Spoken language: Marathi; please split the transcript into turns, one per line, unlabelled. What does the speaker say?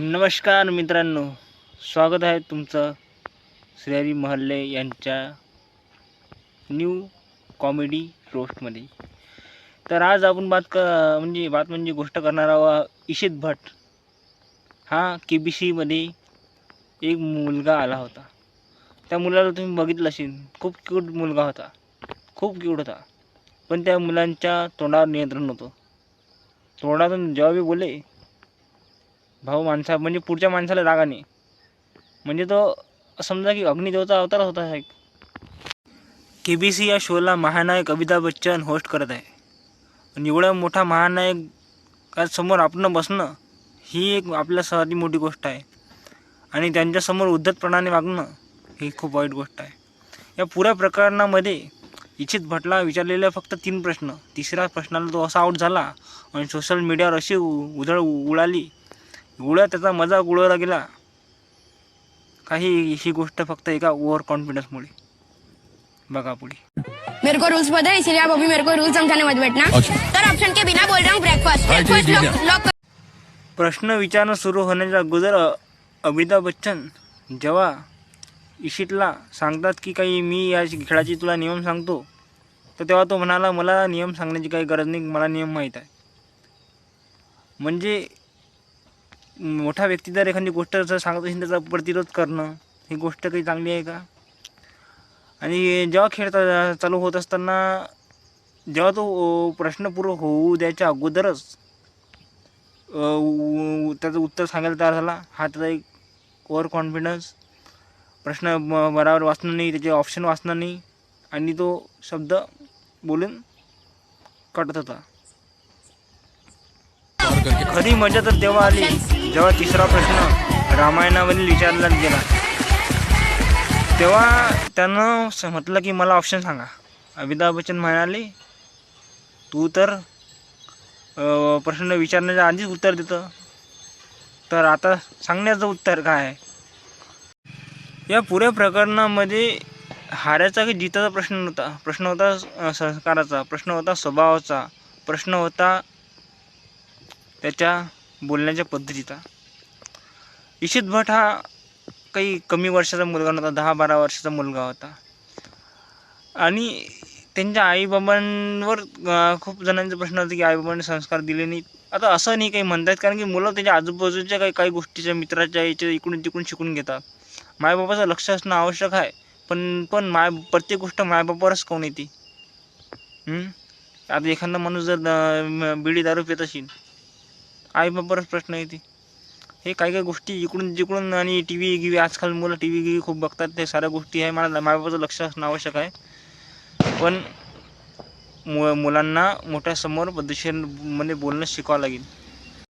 नमस्कार मित्रांनो स्वागत आहे तुमचं श्रीहरी महल्ले यांच्या न्यू कॉमेडी रोस्टमध्ये तर आज आपण बात क म्हणजे बात म्हणजे गोष्ट करणार आहोत इशित भट. हा के बी सीमध्ये एक मुलगा आला होता. त्या मुलाला तुम्ही बघितलं असेल खूप क्यूट मुलगा होता. खूप क्यूट होता. पण त्या मुलांच्या तोंडावर नियंत्रण नव्हतं. तोंडातून जेव्हा बी बोले भाऊ माणसा म्हणजे पुढच्या माणसाला रागाने म्हणजे तो समजा की अग्निदेवचा अवतार होता साहेब के बी सी या शोला महानायक अमिताभ बच्चन होस्ट करत आहे. आणि एवढा मोठा महानायक समोर आपण बसणं ही एक आपल्यासाठी मोठी गोष्ट आहे. आणि त्यांच्यासमोर उद्धतपणाने वागणं ही खूप वाईट गोष्ट आहे. या पुऱ्या प्रकरणामध्ये इच्छित भटला विचारलेले फक्त तीन प्रश्न. तिसऱ्या प्रश्नाला तो असा आऊट झाला आणि सोशल मीडियावर अशी उधळ उडाली. एवढा त्याचा मजाक उडवला गेला. काही ही गोष्ट फक्त एका ओव्हर कॉन्फिडन्समुळे बघा पुढे.
मेरे को रूल्स पता है इसीलिए आप अभी मेरे को रूल समझाने मत बैठना। सर ऑप्शन के बिना बोल रहा हूँ ब्रेकफास्ट ब्रेकफास्ट लॉक
जी।
लॉक
प्रश्न विचारणं सुरू होण्याच्या अगोदर अ- अमिताभ बच्चन जेव्हा इशितला सांगतात की काही मी या खेळाची तुला नियम सांगतो तर तेव्हा तो म्हणाला मला नियम सांगण्याची काही गरज नाही मला नियम माहीत आहे. म्हणजे मोठा व्यक्ती जर एखादी गोष्ट जर सांगत असेल त्याचा प्रतिरोध करणं ही गोष्ट काही चांगली आहे का? आणि जेव्हा खेळ चा- चालू होत असताना जेव्हा तो प्रश्नपूर्व प्रश्न होऊ द्यायच्या अगोदरच त्याचं उत्तर सांगायला तयार झाला हा त्याचा एक ओव्हर कॉन्फिडन्स प्रश्न बराबर वाचणं नाही त्याचे ऑप्शन वाचणं नाही आणि तो शब्द बोलून कटत होता. खरी मजा तर तेव्हा आली. जेव्हा तिसरा प्रश्न रामायणावरील विचारला गेला. तेव्हा त्यानं म्हटलं की मला ऑप्शन सांगा. अमिताभ बच्चन म्हणाले तू तर प्रश्न विचारण्याच्या आधीच उत्तर देतं. तर आता सांगण्याचं उत्तर काय आहे? या पुऱ्या प्रकरणामध्ये हाराचा की जिताचा प्रश्न होता प्रश्न होता संस्काराचा. प्रश्न होता स्वभावाचा. प्रश्न होता त्याच्या बोलण्याच्या पद्धतीचा. इशित भट हा काही कमी वर्षाचा मुलगा नव्हता दहा बारा वर्षाचा मुलगा होता. आणि त्यांच्या आईबाबांवर खूप जणांचे प्रश्न होते की आईबाबांनी संस्कार दिले नाही आता असं नाही काही म्हणतात कारण की मुलं त्याच्या आजूबाजूच्या काही काही गोष्टीच्या मित्राच्या याच्या इकडून तिकडून शिकून घेतात. मायबापाचं लक्ष असणं आवश्यक आहे पण पण माय प्रत्येक गोष्ट मायबापावरच कोण येते? आता एखादा माणूस जर बिडी दारू पित असेल आईबापावरच प्रश्न येते हे काही काही गोष्टी इकडून तिकडून आणि टी व्ही गिवी आजकाल मुलं टी व्ही गिवी खूप बघतात. ते साऱ्या गोष्टी आहे. मला मायबापाचं लक्ष असणं आवश्यक आहे. पण मु मुलांना मोठ्यासमोर पद्धतशीरमध्ये बोलणं शिकावं लागेल.